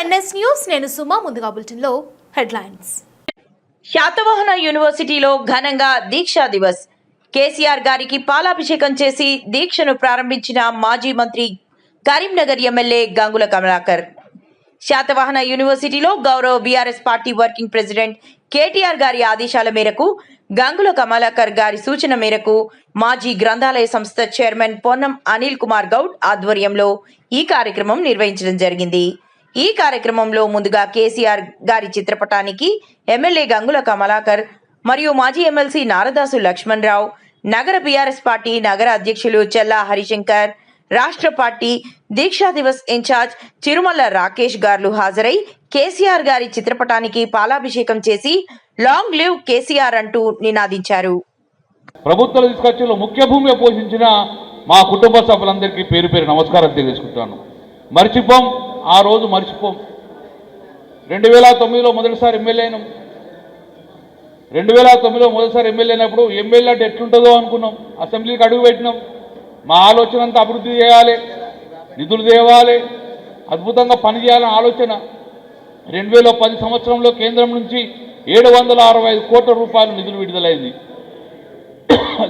NS news నేను సుమా ముందుగా బులెటిన్లో హెడ్లైన్స్. శాతవాహన యూనివర్సిటీలో ఘనంగా దీక్షా దివస్. కేసీఆర్ గారికి పాలాభిషేకం చేసి దీక్షను ప్రారంభించిన మాజీ మంత్రి కరీంనగర్ ఎమ్మెల్యే గంగుల కమలాకర్. శాతవాహన యూనివర్సిటీలో గౌరవ BRS party working president KTR గారి ఆదేశాల మేరకు గంగుల కమలాకర్ గారి సూచన మేరకు మాజీ గ్రంథాలయ సంస్థ చైర్మన్ పొన్నం అనిల్ కుమార్ గౌడ్ ఆధ్వర్యంలో ఈ కార్యక్రమం నిర్వహించడం జరిగింది. ఈ కార్యక్రమంలో ముందుగా కేసీఆర్ గారి చిత్రపటానికి ఎమ్మెల్యే గంగుల కమలాకర్ మరియు మాజీ ఎమ్మెల్సీ నారదాసు లక్ష్మణ్ రావు నగర బీఆర్ఎస్ పార్టీ నగర అధ్యక్షులు చెల్లా హరిశంకర్ రాష్ట్ర party Deeksha Divas in charge Tirumala Rakesh గారు హాజరై కేసీఆర్ గారి చిత్రపటానికి పాలాభిషేకం చేసి లాంగ్ లివ్ కేసీఆర్ అంటూ నినాదించారు. ప్రభుత్వాలు తీసుకొచ్చిన ముఖ్య భూమి పోషించిన మా కుటుంబ సభ్యులందరికీ పేరు పేరు నమస్కారం తెలియజేసుకుంటాను. మర్చిపోం ఆ రోజు మర్చిపోం. రెండు వేల తొమ్మిదిలో మొదటిసారి ఎమ్మెల్యే అయినాం. రెండు వేల తొమ్మిదిలో మొదటిసారి ఎమ్మెల్యే అయినప్పుడు ఎమ్మెల్యే అంటే ఎట్లుంటుందో అనుకున్నాం. అసెంబ్లీకి అడుగు పెట్టినాం. మా ఆలోచన అంతా అభివృద్ధి చేయాలి నిధులు తేవాలి అద్భుతంగా పనిచేయాలని ఆలోచన. రెండు వేల పది సంవత్సరంలో కేంద్రం నుంచి ఏడు వందల అరవై ఐదు కోట్ల రూపాయలు నిధులు విడుదలైంది.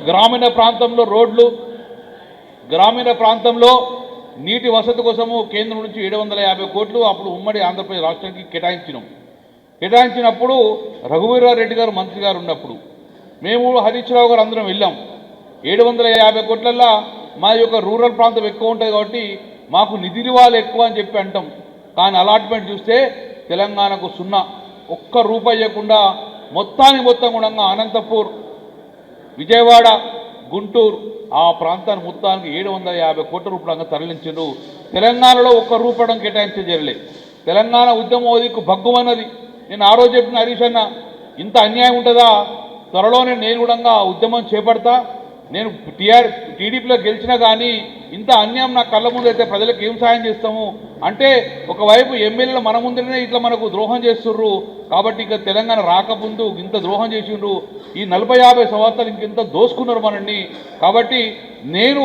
గ్రామీణ ప్రాంతంలో రోడ్లు గ్రామీణ ప్రాంతంలో నీటి వసతి కోసము కేంద్రం నుంచి ఏడు వందల యాభై కోట్లు అప్పుడు ఉమ్మడి ఆంధ్రప్రదేశ్ రాష్ట్రానికి కేటాయించినాం. కేటాయించినప్పుడు రఘువీరారెడ్డి గారు మంత్రి గారు ఉన్నప్పుడు మేము హరీష్ రావు గారు అందరం వెళ్ళాం. ఏడు వందల యాభై కోట్లల్లో మా యొక్క రూరల్ ప్రాంతం ఎక్కువ ఉంటుంది కాబట్టి మాకు నిధులు వాళ్ళు ఎక్కువ అని చెప్పి అంటాం. కానీ అలాట్మెంట్ చూస్తే తెలంగాణకు సున్నా. ఒక్క రూపాయి ఇవ్వకుండా మొత్తానికి మొత్తం కూడా అనంతపూర్ విజయవాడ గుంటూరు ఆ ప్రాంతాన్ని మొత్తానికి ఏడు వందల యాభై కోట్ల రూపాయలంగా తరలించారు తెలంగాణలో ఒక్క రూపాయడం కేటాయించజరలే తెలంగాణ ఉద్యమం ఓదికు భగ్గుమన్నది. నేను ఆ రోజు చెప్పిన హరీష్ అన్న ఇంత అన్యాయం ఉంటుందా? త్వరలోనే నేను కూడా ఉద్యమం చేపడతా. నేను టీఆర్ టీడీపీలో గెలిచినా కానీ ఇంత అన్యాయం నా కళ్ళ ముందు అయితే ప్రజలకు ఏం సాయం చేస్తాము? అంటే ఒకవైపు ఎమ్మెల్యేలు మన ముందరనే ఇట్లా మనకు ద్రోహం చేస్తుర్రు. కాబట్టి ఇక తెలంగాణ రాకముందు ఇంత ద్రోహం చేసిండ్రు. ఈ నలభై యాభై సంవత్సరాలు ఇంకెంత దోసుకున్నారు మనల్ని. కాబట్టి నేను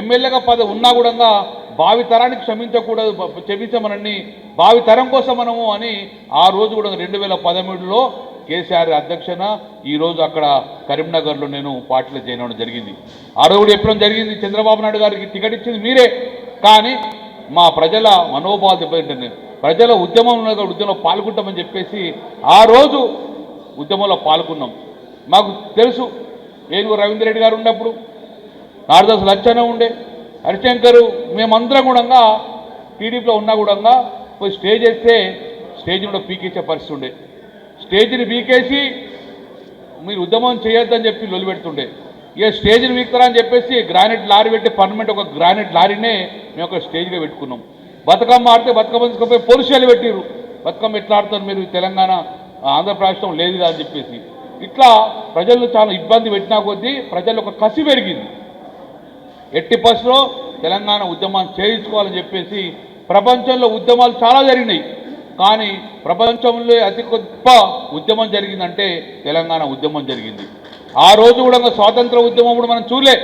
ఎమ్మెల్యేగా పద ఉన్నా కూడా భావి తరానికి క్షమించకూడదు క్షమించమనని భావి తరం కోసం మనము అని ఆ రోజు కూడా రెండు వేల పదమూడులో కేసీఆర్ అధ్యక్షన ఈరోజు అక్కడ కరీంనగర్లో నేను పార్టీలో జాయిన్ అవ్వడం జరిగింది. ఆ రోజు కూడా చెప్పడం జరిగింది. చంద్రబాబు నాయుడు గారికి టికెట్ ఇచ్చింది మీరే. కానీ మా ప్రజల మనోభావాలు దెబ్బతింటుంది ప్రజల ఉద్యమం ఉద్యమంలో పాల్గొంటామని చెప్పేసి ఆ రోజు ఉద్యమంలో పాల్గొన్నాం. మాకు తెలుసు ఏనుగు రవీంద్ర రెడ్డి గారు ఉన్నప్పుడు నారదాసు లచ్చన ఉండే హరిశంకరు మేమందరం కూడా టీడీపీలో ఉన్నా కూడా పోయి స్టేజ్ వేస్తే స్టేజ్ కూడా పీకేసే పరిస్థితి ఉండే. స్టేజ్ని పీకేసి మీరు ఉద్యమం చేయొద్దని చెప్పి లొలి పెడుతుండే. ఇక స్టేజ్ని వీక్తారా అని చెప్పేసి గ్రానైట్ లారీ పెట్టి పర్మనెంట్ ఒక గ్రానైట్ లారీనే మేము ఒక స్టేజ్గా పెట్టుకున్నాం. బతుకమ్మ ఆడితే బతుకమ్మ తీసుకుపోయి పోలీసులు పెట్టిరు బతుకమ్మ ఎట్లా ఆడతారు మీరు తెలంగాణ ఆంధ్రప్రదేశ్లో లేదు అని చెప్పేసి. ఇట్లా ప్రజలు చాలా ఇబ్బంది పెట్టినా కొద్దీ ప్రజలు ఒక కసి పెరిగింది. ఎట్టి బస్సులో తెలంగాణ ఉద్యమాన్ని చేయించుకోవాలని చెప్పేసి ప్రపంచంలో ఉద్యమాలు చాలా జరిగినాయి. కానీ ప్రపంచంలో అతి గొప్ప ఉద్యమం జరిగిందంటే తెలంగాణ ఉద్యమం జరిగింది. ఆ రోజు కూడా స్వాతంత్ర ఉద్యమం కూడా మనం చూలే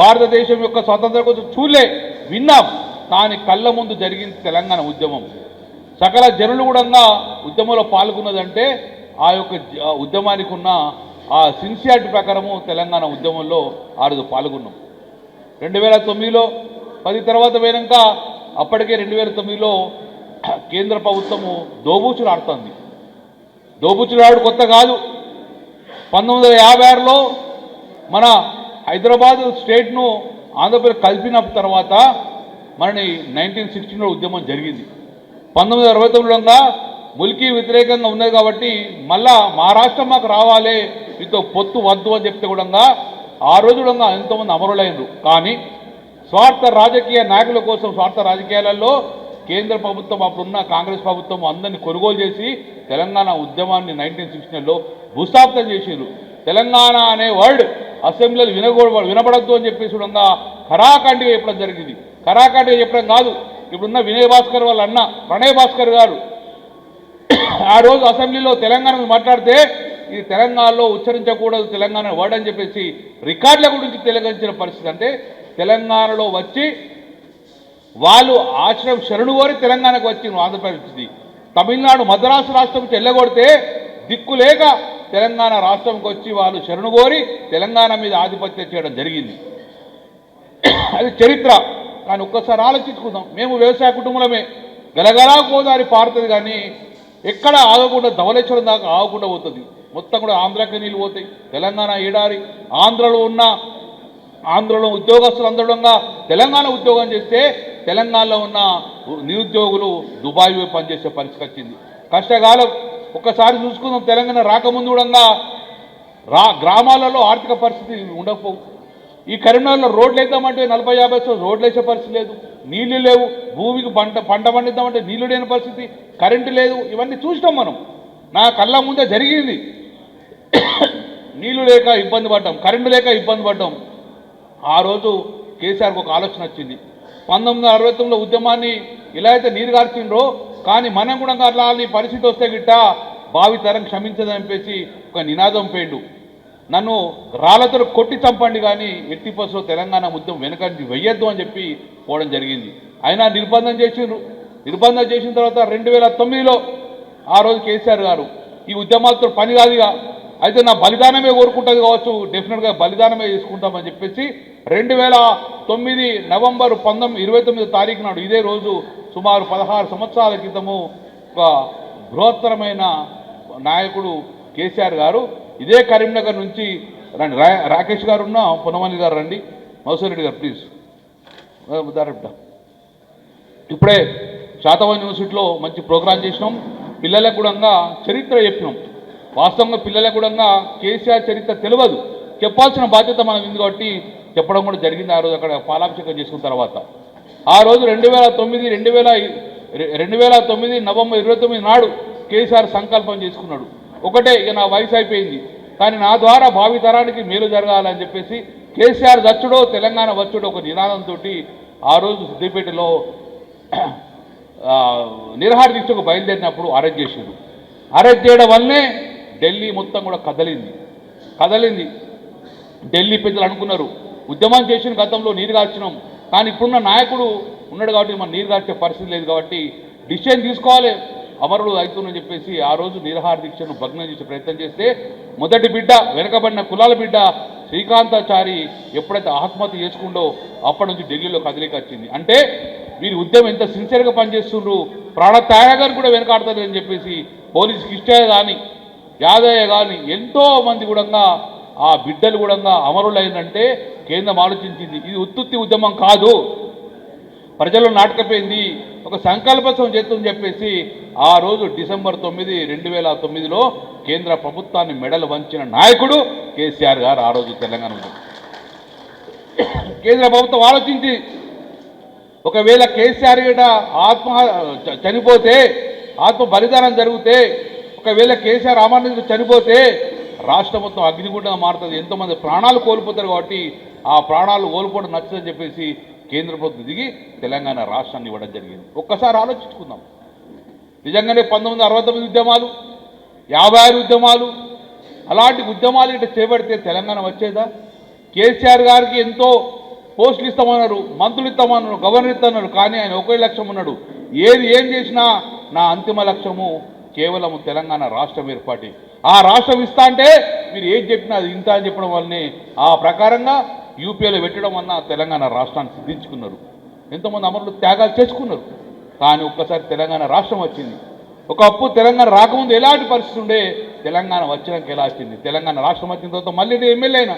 భారతదేశం యొక్క స్వాతంత్రం కోసం చూలే విన్నాం. కానీ కళ్ళ ముందు జరిగింది తెలంగాణ ఉద్యమం. సకల జనులు కూడా ఉద్యమంలో పాల్గొన్నదంటే ఆ యొక్క ఉద్యమానికి ఉన్న ఆ సిన్సియారిటీ ప్రకారము తెలంగాణ ఉద్యమంలో ఆరుదు పాల్గొన్నాం. రెండు వేల తొమ్మిదిలో పది తర్వాత పోయినాక అప్పటికే రెండు వేల తొమ్మిదిలో కేంద్ర ప్రభుత్వము దోబూచులు ఆడుతుంది దోబూచులు ఆడు కొత్త కాదు. పంతొమ్మిది వందల యాభై ఆరులో మన హైదరాబాద్ స్టేట్ను ఆంధ్రప్రదేశ్ కలిపిన తర్వాత మనని నైన్టీన్ సిక్స్టీన్లో ఉద్యమం జరిగింది. పంతొమ్మిది వందల అరవై తొమ్మిదిలో ములికి వ్యతిరేకంగా ఉన్నది కాబట్టి మళ్ళా మా రాష్ట్రం మాకు రావాలి మీతో పొత్తు వద్దు అని చెప్తే కూడా ఆ రోజు కూడా ఎంతోమంది అమరులైనరు. కానీ స్వార్థ రాజకీయ నాయకుల కోసం స్వార్థ రాజకీయాలలో కేంద్ర ప్రభుత్వం అప్పుడున్న కాంగ్రెస్ ప్రభుత్వం అందరినీ కొనుగోలు చేసి తెలంగాణ ఉద్యమాన్ని నైన్టీన్ సిక్స్టీన్లో భూస్థాపితం చేసిండ్రు. తెలంగాణ అనే వర్డ్ అసెంబ్లీలు వినకూడ వినబడద్దు అని చెప్పేసి కూడా కరాఖండిగా చెప్పడం జరిగింది. కరాఖండిగా చెప్పడం కాదు. ఇప్పుడున్న వినయ్ భాస్కర్ వాళ్ళ అన్న ప్రణయ్ భాస్కర్ గారు ఆ రోజు అసెంబ్లీలో తెలంగాణ మాట్లాడితే ఇది తెలంగాణలో ఉచ్చరించకూడదు తెలంగాణ వర్డ్ అని చెప్పేసి రికార్డుల గురించి తెలంగించిన పరిస్థితి. అంటే తెలంగాణలో వచ్చి వాళ్ళు ఆశ్రయం శరణు కోరి తెలంగాణకు వచ్చి ఆంధ్రప్రదేశ్ తమిళనాడు మద్రాసు రాష్ట్రం నుంచి వెళ్ళగొడితే దిక్కు లేక తెలంగాణ రాష్ట్రంకి వచ్చి వాళ్ళు శరణు కోరి తెలంగాణ మీద ఆధిపత్యం చేయడం జరిగింది. అది చరిత్ర. కానీ ఒక్కసారి ఆలోచించుకుందాం. మేము వ్యవసాయ కుటుంబమే. గలగలా గోదావరి పారుతుంది కానీ ఎక్కడ ఆగకుండా ధవలేశ్వరం దాకా ఆగకుండా పోతుంది. మొత్తం కూడా ఆంధ్రాకి నీళ్ళు పోతాయి. తెలంగాణ ఏడారి ఆంధ్రలో ఉన్న ఆంధ్రలో ఉద్యోగస్తులు అందడంగా తెలంగాణ ఉద్యోగం చేస్తే తెలంగాణలో ఉన్న నిరుద్యోగులు దుబాయ్ పనిచేసే పరిస్థితి వచ్చింది. కష్టకాలం ఒక్కసారి చూసుకుందాం తెలంగాణ రాకముందు కూడా రా గ్రామాలలో ఆర్థిక పరిస్థితి ఉండకపోవు. ఈ కరీంనగర్లో రోడ్లు వేద్దామంటే నలభై యాభై రోడ్లు వేసే పరిస్థితి లేదు. నీళ్ళు లేవు భూమికి పంట పంట పండిద్దామంటే నీళ్ళు లేని పరిస్థితి కరెంటు లేదు ఇవన్నీ చూసినాం మనం. నా కళ్ళ ముందే జరిగింది. నీళ్ళు లేక ఇబ్బంది పడ్డాం కరెంటు లేక ఇబ్బంది పడ్డాం. ఆ రోజు కేసీఆర్కి ఒక ఆలోచన వచ్చింది. పంతొమ్మిది వందల అరవై తొమ్మిదిలో ఉద్యమాన్ని ఇలా అయితే నీరు గార్చిండ్రో కానీ మనం కూడా అట్లా పరిస్థితి వస్తే గిట్ట బావి తరం క్షమించదని చెప్పేసి ఒక నినాదం పేండు. నన్ను రాళ్ళతో కొట్టి చంపండి కానీ ఎట్టి బస్సులో తెలంగాణ ఉద్యమం వెనకంటి వెయ్యొద్దు అని చెప్పి పోవడం జరిగింది. అయినా నిర్బంధం చేసిండ్రు. నిర్బంధం చేసిన తర్వాత రెండు వేల తొమ్మిదిలో ఆ రోజు కేసీఆర్ గారు ఈ ఉద్యమాలతో పని కాదుగా అయితే నా బలిదానమే కోరుకుంటుంది కావచ్చు డెఫినెట్గా బలిదానమే తీసుకుంటామని చెప్పేసి రెండు వేల తొమ్మిది నవంబర్ పంతొమ్మిది ఇరవై తొమ్మిది తారీఖు నాడు ఇదే రోజు సుమారు పదహారు సంవత్సరాల క్రితము ఒక బృహత్తరమైన నాయకుడు కేసీఆర్ గారు ఇదే కరీంనగర్ నుంచి రండి. రా రాకేష్ గారు ఉన్న పొన్నమల్లి గారు రండి. మధుసూరెడ్డి గారు ప్లీజ్. దారట ఇప్పుడే శాతవాన్ యూనివర్సిటీలో మంచి ప్రోగ్రాం చేసినాం. పిల్లలకు కూడా చరిత్ర చెప్పినాం. వాస్తవంగా పిల్లలకు కూడా కేసీఆర్ చరిత్ర తెలియదు. చెప్పాల్సిన బాధ్యత మనం ఉంది కాబట్టి చెప్పడం కూడా జరిగింది ఆ రోజు అక్కడ పాలాభిషేకం చేసుకున్న తర్వాత. ఆ రోజు రెండు వేల తొమ్మిది రెండు వేల రెండు వేల తొమ్మిది నవంబర్ ఇరవై తొమ్మిది నాడు కేసీఆర్ సంకల్పం చేసుకున్నాడు. ఒకటే ఇక నా వయసు అయిపోయింది. కానీ నా ద్వారా భావితరానికి మేలు జరగాలని చెప్పేసి కేసీఆర్ దచ్చుడో తెలంగాణ వచ్చుడో ఒక నినాదంతో ఆ రోజు సిద్దిపేటలో ఆ, నిరహార దీక్షకు బయలుదేరినప్పుడు అరెస్ట్ చేసిండు. అరెస్ట్ చేయడం వల్లనే ఢిల్లీ మొత్తం కూడా కదలింది. కదలింది. ఢిల్లీ పెద్దలు అనుకున్నారు ఉద్యమం చేసిన గతంలో నీరు కాల్చినాం కానీ ఇప్పుడున్న నాయకుడు ఉన్నాడు కాబట్టి మనం నీరు కాల్చే పరిస్థితి లేదు కాబట్టి డిసిషన్ తీసుకోవాలి అమరుడు అవుతుందని చెప్పేసి ఆ రోజు నిరహార దీక్షను భగ్నం చేసే ప్రయత్నం చేస్తే మొదటి బిడ్డ వెనకబడిన కులాల బిడ్డ శ్రీకాంతాచారి ఎప్పుడైతే ఆత్మహత్య చేసుకుండో అప్పటి నుంచి ఢిల్లీలో కదలిక వచ్చింది. అంటే వీరి ఉద్యమం ఎంత సిన్సియర్గా పనిచేస్తుండ్రు? ప్రాణత్యాగాన్ని కూడా వెనకాడతారని చెప్పేసి పోలీస్ కిష్టయ్య కానీ యాదయ్య కానీ ఎంతో మంది కూడా ఆ బిడ్డలు కూడా అమరులైందంటే కేంద్రం ఆలోచించింది. ఇది ఉత్తుత్తి ఉద్యమం కాదు. ప్రజలు నాటకపోయింది. ఒక సంకల్పం చేస్తుందని చెప్పేసి ఆ రోజు డిసెంబర్ తొమ్మిది రెండు వేల తొమ్మిదిలో కేంద్ర ప్రభుత్వాన్ని మెడలు వంచిన నాయకుడు కేసీఆర్ గారు ఆ రోజు తెలంగాణ కేంద్ర ప్రభుత్వం ఆలోచించి ఒకవేళ కేసీఆర్ గట ఆత్మ చ- చనిపోతే ఆత్మ బలిదానం జరిగితే ఒకవేళ కేసీఆర్ అమర్నాథ్ చనిపోతే రాష్ట్రం మొత్తం అగ్నిగుండంగా మారుతుంది. ఎంతోమంది ప్రాణాలు కోల్పోతారు కాబట్టి ఆ ప్రాణాలు కోల్పోవడం నచ్చదని చెప్పేసి కేంద్ర ప్రభుత్వం దిగి తెలంగాణ రాష్ట్రాన్ని ఇవ్వడం జరిగింది. ఒక్కసారి ఆలోచించుకుందాం. నిజంగానే పంతొమ్మిది అరవై తొమ్మిది ఉద్యమాలు యాభై ఆరు ఉద్యమాలు అలాంటి ఉద్యమాలు ఇట్లా చేపడితే తెలంగాణ వచ్చేదా? కేసీఆర్ గారికి ఎంతో పోస్టులు ఇస్తామన్నారు మంత్రులు ఇస్తామన్నారు గవర్నర్ ఇస్తామన్నారు కానీ ఆయన ఒకే లక్ష్యం ఉన్నాడు. ఏది ఏం చేసినా నా అంతిమ లక్ష్యము కేవలం తెలంగాణ రాష్ట్రం ఏర్పాటే. ఆ రాష్ట్రం ఇస్తా అంటే మీరు ఏం చెప్పినా అది ఇంత అని చెప్పడం వల్లనే ఆ ప్రకారంగా యూపీఏలో పెట్టడం వలన తెలంగాణ రాష్ట్రాన్ని సిద్ధించుకున్నారు. ఎంతోమంది అమరులు త్యాగాలు చేసుకున్నారు. కానీ ఒక్కసారి తెలంగాణ రాష్ట్రం వచ్చింది. ఒకప్పుడు తెలంగాణ రాకముందు ఎలాంటి పరిస్థితి ఉండే? తెలంగాణ వచ్చినాక ఎలా వచ్చింది? తెలంగాణ రాష్ట్రం వచ్చిన తర్వాత మళ్ళీ ఎమ్మెల్యే అయినా.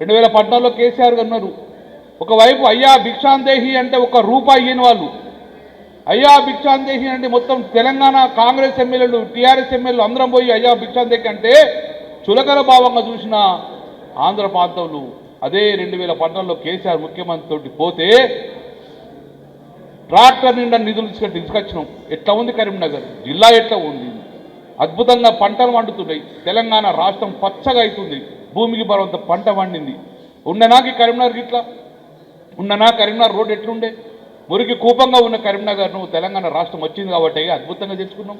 రెండు వేల పద్నాలుగులో కేసీఆర్ అన్నారు ఒకవైపు అయ్యా భిక్షాందేహి అంటే ఒక రూపాయి ఇయ్యని వాళ్ళు. అయ్యా భిక్షాందేహి అంటే మొత్తం తెలంగాణ కాంగ్రెస్ ఎమ్మెల్యేలు టీఆర్ఎస్ ఎమ్మెల్యేలు అందరం పోయి అయ్యా భిక్షాందేహి అంటే చులకర భావంగా చూసిన ఆంధ్ర ప్రాంతంలో అదే రెండు వేల పద్నాలుగులో కేసీఆర్ ముఖ్యమంత్రి తోటి పోతే ట్రాక్టర్ నిండా నిధులు తీసుకొని తీసుకొచ్చినాం. ఎట్లా ఉంది కరీంనగర్? జిల్లా ఎట్లా ఉంది? అద్భుతంగా పంటలు వండుతున్నాయి తెలంగాణ రాష్ట్రం పచ్చగా అవుతుంది. భూమికి బలవంత పంట పండింది. ఉండనాకి కరీంనగర్ ఇట్లా ఉండనా కరీంనగర్ రోడ్ ఎట్లుండే? మురికి కూపంగా ఉన్న కరీంనగర్ను తెలంగాణ రాష్ట్రం వచ్చింది కాబట్టి అద్భుతంగా తెచ్చుకున్నాం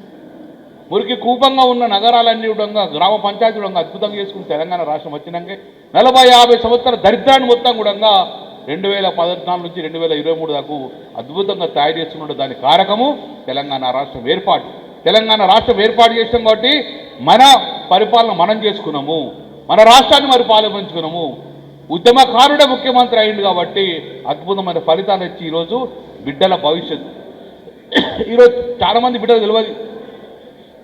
మురికి కూపంగా ఉన్న నగరాలన్నీ కూడా గ్రామ పంచాయతీ కూడా అద్భుతంగా చేసుకుని తెలంగాణ రాష్ట్రం వచ్చినాకే నలభై యాభై సంవత్సరాల దరిద్రాన్ని మొత్తం కూడా రెండు వేల పద్నాలుగు నుంచి రెండు వేల ఇరవై మూడు దాకా అద్భుతంగా తయారు చేస్తున్న దాని కారకము తెలంగాణ రాష్ట్రం ఏర్పాటు. తెలంగాణ రాష్ట్రం ఏర్పాటు చేసాం కాబట్టి మన పరిపాలన మనం చేసుకున్నాము. మన రాష్ట్రాన్ని మరి పాలించుకున్నాము ఉద్యమకారుడే ముఖ్యమంత్రి అయింది కాబట్టి అద్భుతమైన ఫలితాలు ఇచ్చి ఈరోజు బిడ్డల భవిష్యత్తు. ఈరోజు చాలామంది బిడ్డలు తెలియదు.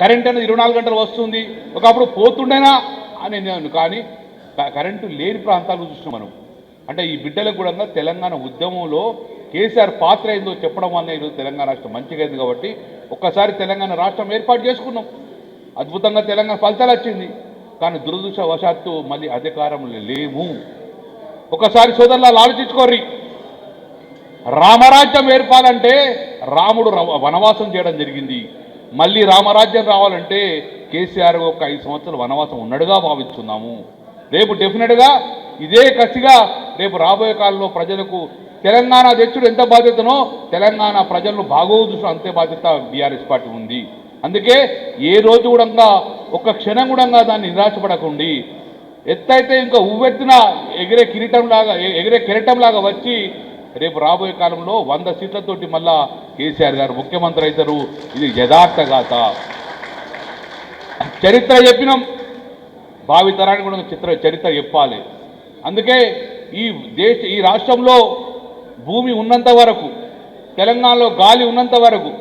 కరెంట్ అనేది ఇరవై నాలుగు గంటలు వస్తుంది. ఒకప్పుడు పోతుండేనా? అని నేను కానీ క- కరెంటు లేని ప్రాంతాలు చూస్తున్నాం మనం. అంటే ఈ బిడ్డలకు కూడా తెలంగాణ ఉద్యమంలో కేసీఆర్ పాత్ర ఏందో చెప్పడం వల్ల ఈరోజు తెలంగాణ రాష్ట్రం మంచిగా అయింది కాబట్టి ఒక్కసారి తెలంగాణ రాష్ట్రం ఏర్పాటు చేసుకున్నాం. అద్భుతంగా తెలంగాణ ఫలితాలు వచ్చింది. కానీ దురదృష్టవశాత్తు మళ్ళీ అధికారంలో లేము. ఒకసారి సోదరులు ఆలోచించుకోర్రి. రామరాజ్యం ఏర్పాలంటే రాముడు రవ- వనవాసం చేయడం జరిగింది. మళ్ళీ రామరాజ్యం రావాలంటే కేసీఆర్ ఒక ఐదు సంవత్సరాలు వనవాసం ఉన్నట్టుగా భావిస్తున్నాము. రేపు డెఫినెట్గా ఇదే కసిగా రేపు రాబోయే కాలంలో ప్రజలకు తెలంగాణ తెచ్చుడు ఎంత బాధ్యతనో తెలంగాణ ప్రజలను బాగోదు అంతే బాధ్యత బీఆర్ఎస్ పార్టీ ఉంది. అందుకే ఏ రోజు కూడా ఒక్క క్షణం కూడా దాన్ని నిరాశపడకండి. ఎత్తైతే ఇంకా ఉవ్వెత్తిన ఎగిరే కిరీటం లాగా ఎగిరే కిరీటం లాగా వచ్చి రేపు రాబోయే కాలంలో వంద సీట్లతోటి మళ్ళా కేసీఆర్ గారు ముఖ్యమంత్రి అవుతారు. ఇది యథార్థగాథ చరిత్ర చెప్పినాం. భావితరానికి కూడా చిత్ర చరిత్ర చెప్పాలి. అందుకే ఈ దేశ ఈ రాష్ట్రంలో భూమి ఉన్నంత వరకు తెలంగాణలో గాలి ఉన్నంత వరకు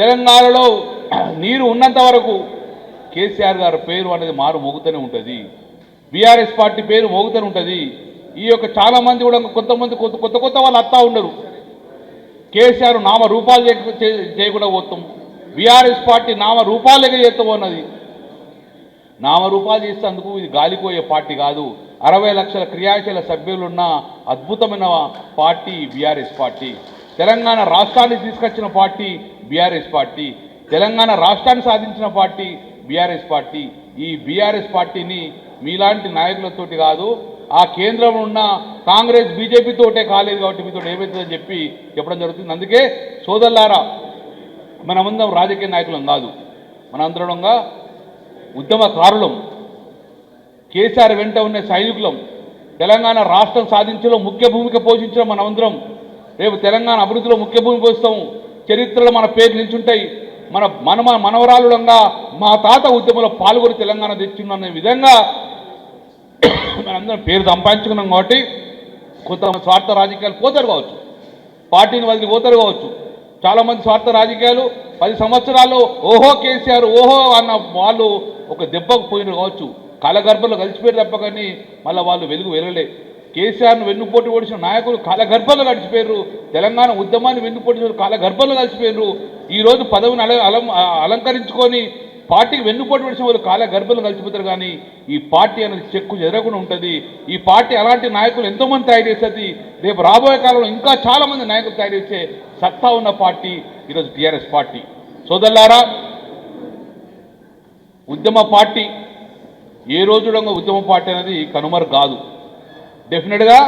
తెలంగాణలో నీరు ఉన్నంత వరకు కేసీఆర్ గారి పేరు అనేది మారు మోగుతూనే ఉంటుంది. బీఆర్ఎస్ పార్టీ పేరు మోగుతూనే ఉంటుంది. ఈ యొక్క చాలా మంది కూడా కొంతమంది కొత్త కొత్త కొత్త వాళ్ళు అత్తా ఉండరు. కేసీఆర్ నామ రూపాలు చేయకుండా పోతాం. బీఆర్ఎస్ పార్టీ నామ రూపాలుగా చేస్తాం అన్నది. నామరూపాలు చేసేందుకు ఇది గాలిపోయే పార్టీ కాదు. అరవై లక్షల క్రియాశీల సభ్యులున్న అద్భుతమైన పార్టీ బీఆర్ఎస్ పార్టీ. తెలంగాణ రాష్ట్రాన్ని తీసుకొచ్చిన పార్టీ బీఆర్ఎస్ పార్టీ. తెలంగాణ రాష్ట్రాన్ని సాధించిన పార్టీ బీఆర్ఎస్ పార్టీ. ఈ బీఆర్ఎస్ పార్టీని మీలాంటి నాయకులతోటి కాదు ఆ కేంద్రంలో ఉన్న కాంగ్రెస్ బీజేపీతోటే కాలేదు కాబట్టి మీతో ఏమవుతుందని చెప్పి చెప్పడం జరుగుతుంది. అందుకే సోదరులారా మనమందరం రాజకీయ నాయకులం కాదు. మనందరంగా ఉద్యమకారులం. కేసీఆర్ వెంట ఉన్న సైనికులం తెలంగాణ రాష్ట్రం సాధించలో ముఖ్య భూమిక పోషించడం మనమందరం రేపు తెలంగాణ అభివృద్ధిలో ముఖ్య భూమి పోస్తాము చరిత్రలో మన పేర్లు నిల్చుంటాయి. మన మన మనవరాలుడంగా మా తాత ఉద్యమంలో పాల్గొని తెలంగాణ తెచ్చిందనే విధంగా మనందరం పేరు సంపాదించుకున్నాం కాబట్టి కొంత స్వార్థ రాజకీయాలు పోతారు కావచ్చు. పార్టీని వదిలి పోతారు కావచ్చు. చాలామంది స్వార్థ రాజకీయాలు పది సంవత్సరాలు ఓహో కేసీఆర్ ఓహో అన్న వాళ్ళు ఒక దెబ్బకు పోయినారు కావచ్చు. కాలగర్భంలో కలిసిపోయారు తప్ప కానీ మళ్ళీ వాళ్ళు వెలుగు వెళ్ళలే కేసీఆర్ను వెన్నుపోటు ఓడిసిన నాయకులు కాలగర్భంలో గడిచిపోయారు తెలంగాణ ఉద్యమాన్ని వెన్నుపోటు కాలగర్భంలో కలిసిపోయారు. ఈ రోజు పదవిని అల అలం అలంకరించుకొని పార్టీకి వెన్నుపోటు పడిన వాళ్ళు కాలగర్భంలో కలిసిపోతారు కానీ ఈ పార్టీ అనేది చెక్కు జరగకుండా ఉంటుంది. ఈ పార్టీ అలాంటి నాయకులు ఎంతోమంది తయారు చేస్తుంది రేపు రాబోయే కాలంలో ఇంకా చాలామంది నాయకులు తయారు చేసే సత్తా ఉన్న పార్టీ ఈరోజు టీఆర్ఎస్ పార్టీ. సోదరులారా ఉద్యమ పార్టీ ఏ రోజు ఉద్యమ పార్టీ అనేది కనుమరు కాదు. డెఫినెట్గా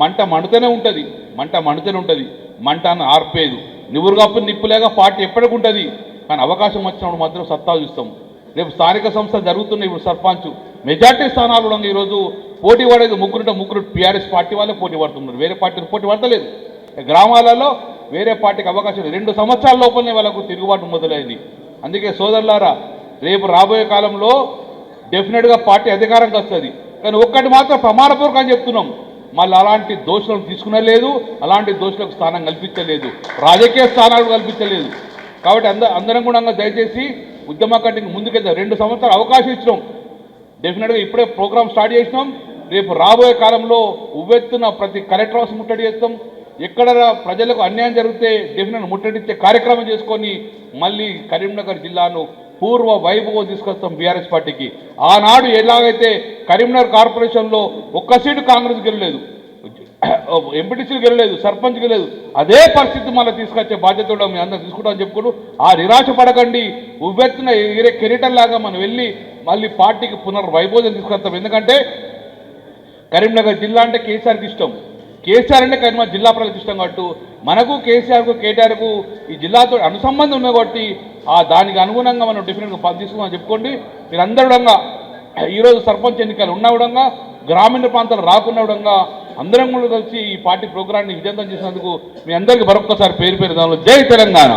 మంట మండుతూనే ఉంటుంది. మంట మండుతూనే ఉంటుంది. మంట అని ఆర్పేదు నివురు కప్పు నిప్పులేగా పార్టీ ఎప్పటికి ఉంటుంది. కానీ అవకాశం వచ్చినప్పుడు మాత్రం సత్తా చూస్తాం. రేపు స్థానిక సంస్థ జరుగుతున్న ఇప్పుడు సర్పంచ్ మెజార్టీ స్థానాలు కూడా ఈరోజు పోటీ పడేది ముగ్గురుంటే ముగ్గురు టీఆర్ఎస్ పార్టీ వాళ్ళే పోటీ పడుతున్నారు. వేరే పార్టీకి పోటీ పడతలేదు. గ్రామాలలో వేరే పార్టీకి అవకాశం లేదు. రెండు సంవత్సరాల లోపలనే వాళ్ళకు తిరుగుబాటు మొదలైంది. అందుకే సోదరులారా రేపు రాబోయే కాలంలో డెఫినెట్గా పార్టీ అధికారంకి వస్తుంది. కానీ ఒక్కటి మాత్రం ప్రమాణపూర్వకం అని చెప్తున్నాం. మళ్ళీ అలాంటి దోషులను తీసుకునే లేదు అలాంటి దోషులకు స్థానం కల్పించలేదు రాజకీయ స్థానాలు కల్పించలేదు. కాబట్టి అంద అందరం కూడా దయచేసి ఉద్యమ కట్టింగ్ ముందుకెళ్తాం రెండు సంవత్సరాలు అవకాశం ఇచ్చినాం. డెఫినెట్గా ఇప్పుడే ప్రోగ్రామ్ స్టార్ట్ చేసినాం. రేపు రాబోయే కాలంలో ఉవ్వెత్తున ప్రతి కలెక్టర్ హౌస్ ముట్టడి చేస్తాం. ఎక్కడ ప్రజలకు అన్యాయం జరిగితే డెఫినెట్ ముట్టడిచ్చే కార్యక్రమం చేసుకొని మళ్ళీ కరీంనగర్ జిల్లాను పూర్వ వైభవం తీసుకొస్తాం బీఆర్ఎస్ పార్టీకి. ఆనాడు ఎలాగైతే కరీంనగర్ కార్పొరేషన్లో ఒక్క సీటు కాంగ్రెస్ గెలలేదు ఎంపీటీసీలు గెలలేదు సర్పంచ్ గెలలేదు అదే పరిస్థితి మళ్ళీ తీసుకొచ్చే బాధ్యత కూడా మీ అందరూ తీసుకుంటామని చెప్పుకుంటూ ఆ నిరాశ పడకండి. ఉవ్వెత్తున ఎగిరే కెరీటం లాగా మనం వెళ్ళి మళ్ళీ పార్టీకి పునర్వైభోజం తీసుకొస్తాం. ఎందుకంటే కరీంనగర్ జిల్లా అంటే కేసీఆర్కి ఇష్టం. కేసీఆర్ అంటే కరీంనగర్ జిల్లా ప్రజలకు ఇష్టం కాబట్టి మనకు కేసీఆర్కు కేటీఆర్కు ఈ జిల్లాతో అనుసంబంధం ఉన్నది కాబట్టి ఆ దానికి అనుగుణంగా మనం డెఫినెట్గా పని తీసుకుందాం చెప్పుకోండి. మీరందరూ కూడా ఈరోజు సర్పంచ్ ఎన్నికలు ఉన్న విధంగా గ్రామీణ ప్రాంతాలు రాకున్న విధంగా అందరం కూడా కలిసి ఈ పార్టీ ప్రోగ్రాన్ని విజయంతం చేసినందుకు మీ అందరికీ మరొక్కసారి పేరు పేరు దానిలో జై తెలంగాణ!